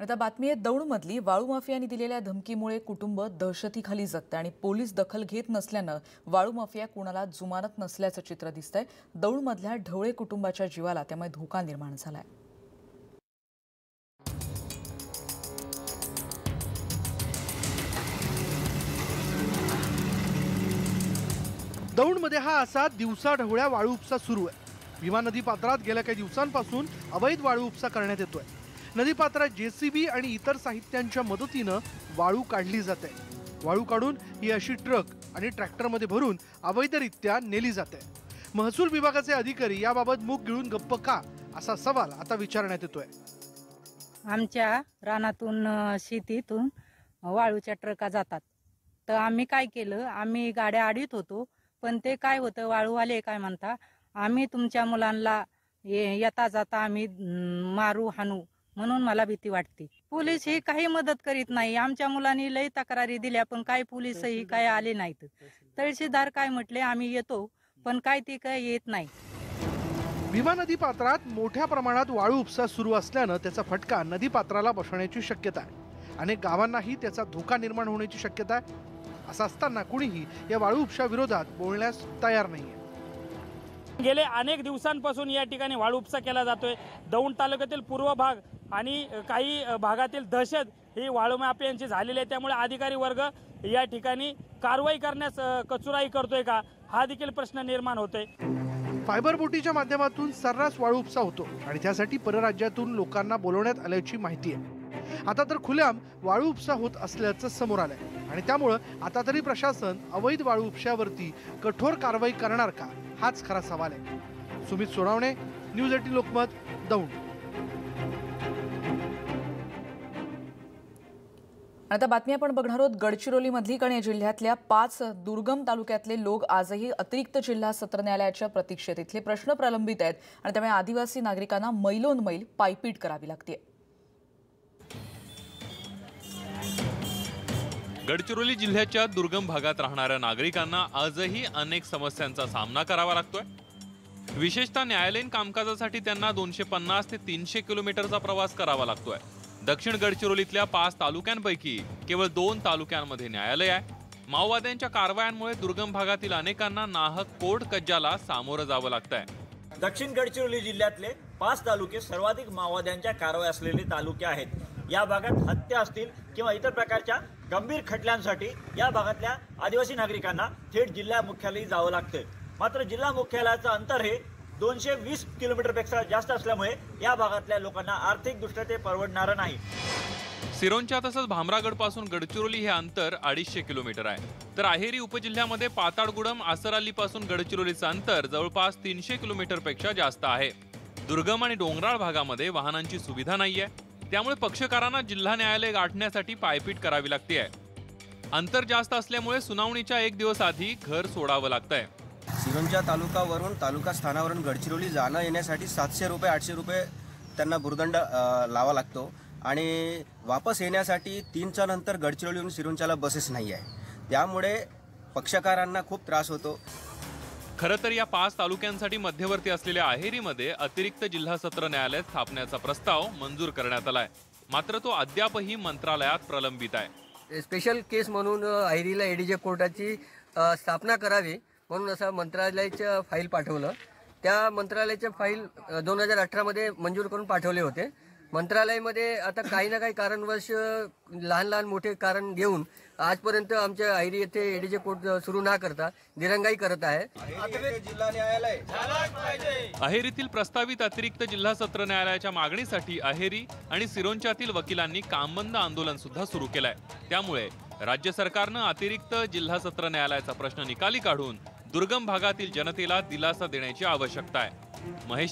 आता बातमी आहे दौडमधली. वाळू माफियांनी दिलेल्या धमकीमुळे कुटुंब दहशतीखाली जगतं आणि पोलीस दखल घेत नसल्यानं वाळू माफिया कुणाला जुमानत नसल्याचं चित्र दिसतंय. दौडमधल्या ढवळे कुटुंबाच्या जीवाला त्यामुळे धोका निर्माण झालाय. दौंडमध्ये हा असा दिवसा ढवळ्या वाळू उपसा सुरू आहे. भीमा नदी पात्रात गेल्या काही दिवसांपासून अवैध वाळू उपसा करण्यात येतोय. नदीपात्रात जेसीबी आणि इतर साहित्यांच्या मदतीनं वाळू काढली जाते. वाळू काढून ही अशी ट्रक आणि ट्रॅक्टरमध्ये भरून अवैधरित्या नेली जाते. महसूल विभागाचे अधिकारी याबाबत मूग गिळून गप्प का असा सवाल आता विचारण्यात येतोय. आमच्या रानातून शेतीतून वाळूच्या ट्रका जातात. तर आम्ही काय केलं आम्ही गाड्या आडीत होतो पण ते काय होतं वाळूवाले काय म्हणता आम्ही तुमच्या मुलांना ये- येता जाता आम्ही मारू हाणू म्हणून मला भीती वाटते. पोलीस ही काही मदत करीत नाही. आमच्या मुलांनी लई तक्रारी दिल्या पण काय पोलीसही काय आले नाहीत. तहसीलदार काय म्हटले आम्ही येतो पण काय ते काय येत नाही. भीमा नदी पात्रात मोठ्या प्रमाणात वाळू उपसा सुरू असल्यानं त्याचा फटका नदी पात्राला बसण्याची शक्यता आहे. अनेक गावांनाही त्याचा धोका निर्माण होण्याची शक्यता आहे. असं असताना कुणीही या वाळू उपशा विरोधात बोलण्यास तयार नाहीये. गेले अनेक दिवसांपासून या ठिकाणी वाळू उपसा केला जातोय. दौंड तालुक्यातील पूर्व भाग आणि काही भागातील दहशत ही वाळू यांची झालेली आहे. त्यामुळे अधिकारी वर्ग या ठिकाणी कारवाई करण्यास कचुराई करतोय का हा देखील प्रश्न निर्माण होतोय. फायबर बोटीच्या माध्यमातून सर्रास वाळू उपसा होतो आणि त्यासाठी परराज्यातून लोकांना बोलवण्यात आल्याची माहिती आहे. आता तर खुल्याम वाळू उपसा होत असल्याचं समोर आलंय. आणि त्यामुळं आता तरी प्रशासन अवैध वाळू उपशावरती कठोर कारवाई करणार का हाच खरा सवाल आहे. Sumit Sonawane news eighteen Lokmat Daund. आता बातमी आपण बघणार आहोत गडचिरोलीमधली कारण या जिल्ह्यातल्या पाच दुर्गम तालुक्यातले लोक आजही अतिरिक्त जिल्हा सत्र न्यायालयाच्या प्रतीक्षेत. इथले प्रश्न प्रलंबित आहेत आणि त्यामुळे आदिवासी नागरिकांना मैलोन मैल पायपीट करावी लागते. गडचिरोली जिल्ह्याच्या दुर्गम भागात राहणाऱ्या नागरिकांना आजही अनेक समस्यांचा सामना करावा लागतोय. विशेषतः न्यायालयीन कामकाजासाठी त्यांना दोनशे पन्नास ते तीनशे किलोमीटरचा प्रवास करावा लागतोय. दक्षिण गडचिरोलीतल्या पाच तालुक्यांपैकी केवळ दोन तालुक्यांमध्ये न्यायालय आहे. माओवाद्यांच्या कारवायांमुळे दुर्गम भागातील अनेकांना नाहक कोर्ट कज्जाला सामोरं जावं लागतंय. दक्षिण गडचिरोली जिल्ह्यातले पाच तालुके सर्वाधिक माओवाद्यांच्या कारवाई असलेले तालुके आहेत. या भागात हत्या असतील किंवा इतर प्रकारच्या गंभीर खटल्यांसाठी या भागातल्या आदिवासी नागरिकांना थेट जिल्हा मुख्यालयी जावं लागतं मात्र जिल्हा मुख्यालयाचं अंतर हे दोनशे वीस किलोमीटरपेक्षा जास्त असल्यामुळे या भागातल्या लोकांना आर्थिकदृष्ट्या ते परवडणारं नाही. सिरोंच्या तसंच भामरागडपासून गडचिरोली हे अंतर अडीचशे किलोमीटर आहे. तर अहेरी उपजिल्ह्यामध्ये पाताळगुडम आसराली पासून गडचिरोलीचं अंतर जवळपास तीनशे किलोमीटरपेक्षा जास्त आहे. दुर्गम आणि डोंगराळ भागामध्ये वाहनांची सुविधा नाहीये. त्यामुळे पक्षकारांना जिल्हा न्यायालय गाठण्यासाठी पायपीट करावी लागते अंतर जास्त असल्यामुळे सुनावणीच्या एक दिवस आधी घर सोडावं लागतंय. सिरोंचा तालुकावरून तालुका स्थानावरून गडचिरोली जाणं येण्यासाठी सातशे रुपये आठशे रुपये त्यांना भूर्दंड लावा लागतो. आणि वापस येण्यासाठी तीनच्या नंतर गडचिरोलीहून सिरोंचाला बसेस नाही आहे. त्यामुळे पक्षकारांना खूप त्रास होतो. खरं तर या पाच तालुक्यांसाठी मध्यवर्ती असलेल्या अहेरीमध्ये अतिरिक्त जिल्हा सत्र न्यायालय स्थापण्याचा प्रस्ताव मंजूर करण्यात आलाय. मात्र तो अद्यापही मंत्रालयात प्रलंबित आहे. स्पेशल केस म्हणून अ, अहिरीला एडीजे कोर्टाची स्थापना करावी. म्हणून असं मंत्रालयाचं फाईल पाठवलं. त्या मंत्रालयाच्या फाईल दोन हजार अठरामध्ये मंजूर करून पाठवले होते. मंत्रालयामध्ये आता काही ना काही कारणवश लहान लहान मोठे कारण घेऊन आजपर्यंत आमच्या अहिरी येथे एडीजे कोर्ट सुरू न करता दिरंगाई करत आहे. जिल्हा न्यायालय अहेरीतील प्रस्तावित अतिरिक्त जिल्हा सत्र न्यायालयाच्या मागणीसाठी अहेरी आणि सिरोंच्यातील वकिलांनी कामबंद आंदोलन सुद्धा सुरू केलंय. त्यामुळे राज्य सरकारनं अतिरिक्त जिल्हा सत्र न्यायालयाचा प्रश्न निकाली काढून दुर्गम भागातील जनतेला दिलासा देण्याची आवश्यकता आहे. महेश